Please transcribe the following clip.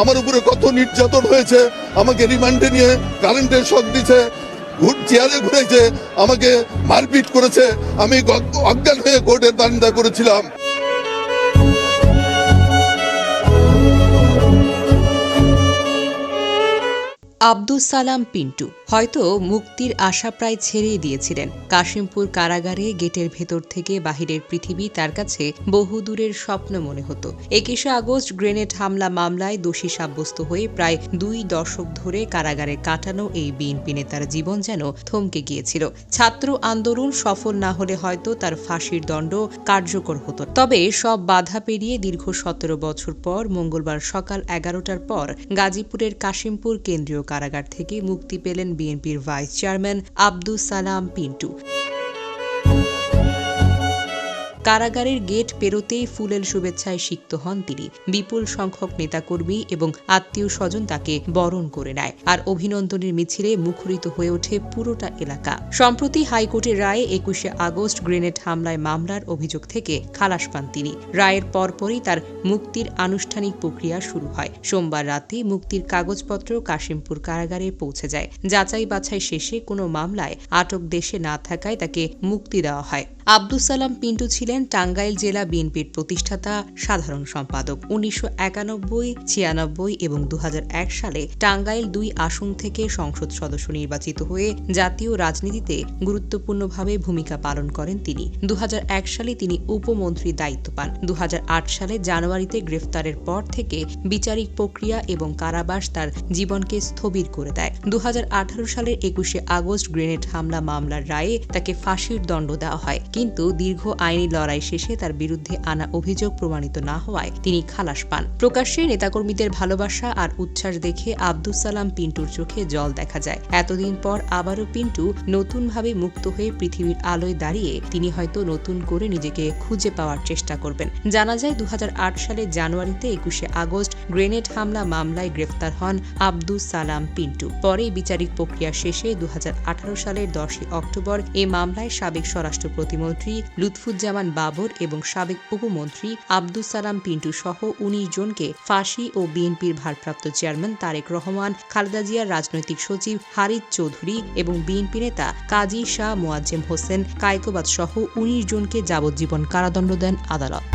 আমার উপরে কত নির্যাতন হয়েছে, আমাকে রিমান্ডে নিয়ে কারেন্টের শখ দিছে চেয়ারে ঘুরেছে, আমাকে মারপিট করেছে, আমি অজ্ঞান হয়ে কোর্টের বান্দা করেছিলাম। আব্দুস সালাম পিন্টু। হয়তো মুক্তির আশা প্রায় ছেড়েই দিয়েছিলেন। কাশিমপুর কারাগারে গেটের ভেতর থেকে বাহিরের পৃথিবী তার কাছে বহুদূরের স্বপ্ন মনে হতো। একুশে আগস্ট গ্রেনেড হামলা মামলায় দোষী সাব্যস্ত হয়ে প্রায় দুই দশক ধরে কারাগারে কাটানো এই বিএনপি নেতার জীবন যেন থমকে গিয়েছিল। ছাত্র আন্দোলন সফল না হলে হয়তো তার ফাঁসির দণ্ড কার্যকর হতো। তবে সব বাধা পেরিয়ে দীর্ঘ সতেরো বছর পর মঙ্গলবার সকাল এগারোটার পর গাজীপুরের কাশিমপুর কেন্দ্রীয় কারাগার থেকে মুক্তি পেলেন বিএনপির ভাইস চেয়ারম্যান আব্দুস সালাম পিন্টু। কারাগারের গেট পেরোতেই ফুলেল শুভেচ্ছায় সিক্ত হন তিনি। বিপুল সংখ্যক নেতাকর্মী এবং আত্মীয় স্বজন তাকে বরণ করে নেয় আর অভিনন্দনের মিছিলে মুখরিত হয়ে ওঠে পুরোটা এলাকা। সম্প্রতি হাইকোর্টের রায়ে একুশে আগস্ট গ্রেনেড হামলায় মামলার অভিযোগ থেকে খালাস পান তিনি। রায়ের পরপরই তার মুক্তির আনুষ্ঠানিক প্রক্রিয়া শুরু হয়। সোমবার রাতে মুক্তির কাগজপত্র কাশিমপুর কারাগারে পৌঁছে যায়। যাচাই বাছাই শেষে কোনো মামলায় আটক দেশে না থাকায় তাকে মুক্তি দেওয়া হয়। আব্দুস সালাম পিন্টু ছিলেন টাঙ্গাইল জেলা বিএনপির প্রতিষ্ঠাতা, সাধারণ সম্পাদক। উনিশশো একানব্বই, ছিয়ানব্বই এবং দু হাজার এক সালে টাঙ্গাইল দুই আসন থেকে সংসদ সদস্য নির্বাচিত হয়ে জাতীয় রাজনীতিতে গুরুত্বপূর্ণভাবে ভূমিকা পালন করেন তিনি। দু হাজার এক সালে তিনি উপমন্ত্রীর দায়িত্ব পান। দু হাজার আট সালে জানুয়ারিতে গ্রেফতারের পর থেকে বিচারিক প্রক্রিয়া এবং কারাবাস তার জীবনকে স্থবির করে দেয়। দু হাজার আঠারো সালের একুশে আগস্ট গ্রেনেড হামলা মামলার রায়ে তাকে ফাঁসির দণ্ড দেওয়া হয়। কিন্তু দীর্ঘ আইনি লড়াই শেষে তার বিরুদ্ধে আনা অভিযোগ প্রমাণিত না হওয়ায় তিনি খালাস পান। প্রকাশ্যে নেতাকর্মীদের ভালোবাসা আর উচ্ছ্বাস দেখে আব্দুস সালাম পিন্টুর চোখে জল দেখা যায়। এতদিন পর আবারও পিন্টু নতুনভাবে মুক্ত হয়ে পৃথিবীর আলোয় দাঁড়িয়ে তিনি হয়তো নতুন করে নিজেকে খুঁজে পাওয়ার চেষ্টা করবেন। জানা যায় দু সালের জানুয়ারিতে একুশে আগস্ট গ্রেনেড হামলা মামলায় গ্রেফতার হন আব্দুস সালাম পিন্টু। পরে বিচারিক প্রক্রিয়া শেষে দু হাজার আঠারো সালের দশই অক্টোবর এ মামলায় সাবেক স্বরাষ্ট্র প্রতিমন্ত্রী লুৎফুজ্জামান বাবর এবং সাবেক উপমন্ত্রী আব্দুস সালাম পিন্টু সহ উনিশ জনকে ফাঁসি ও বিএনপির ভারপ্রাপ্ত চেয়ারম্যান তারেক রহমান, খালেদা জিয়ার রাজনৈতিক সচিব হারিদ চৌধুরী এবং বিএনপি নেতা কাজী শাহ মোয়াজ্জেম হোসেন কায়কোবাদ সহ উনিশ জনকে যাবজ্জীবন কারাদণ্ড দেন আদালত।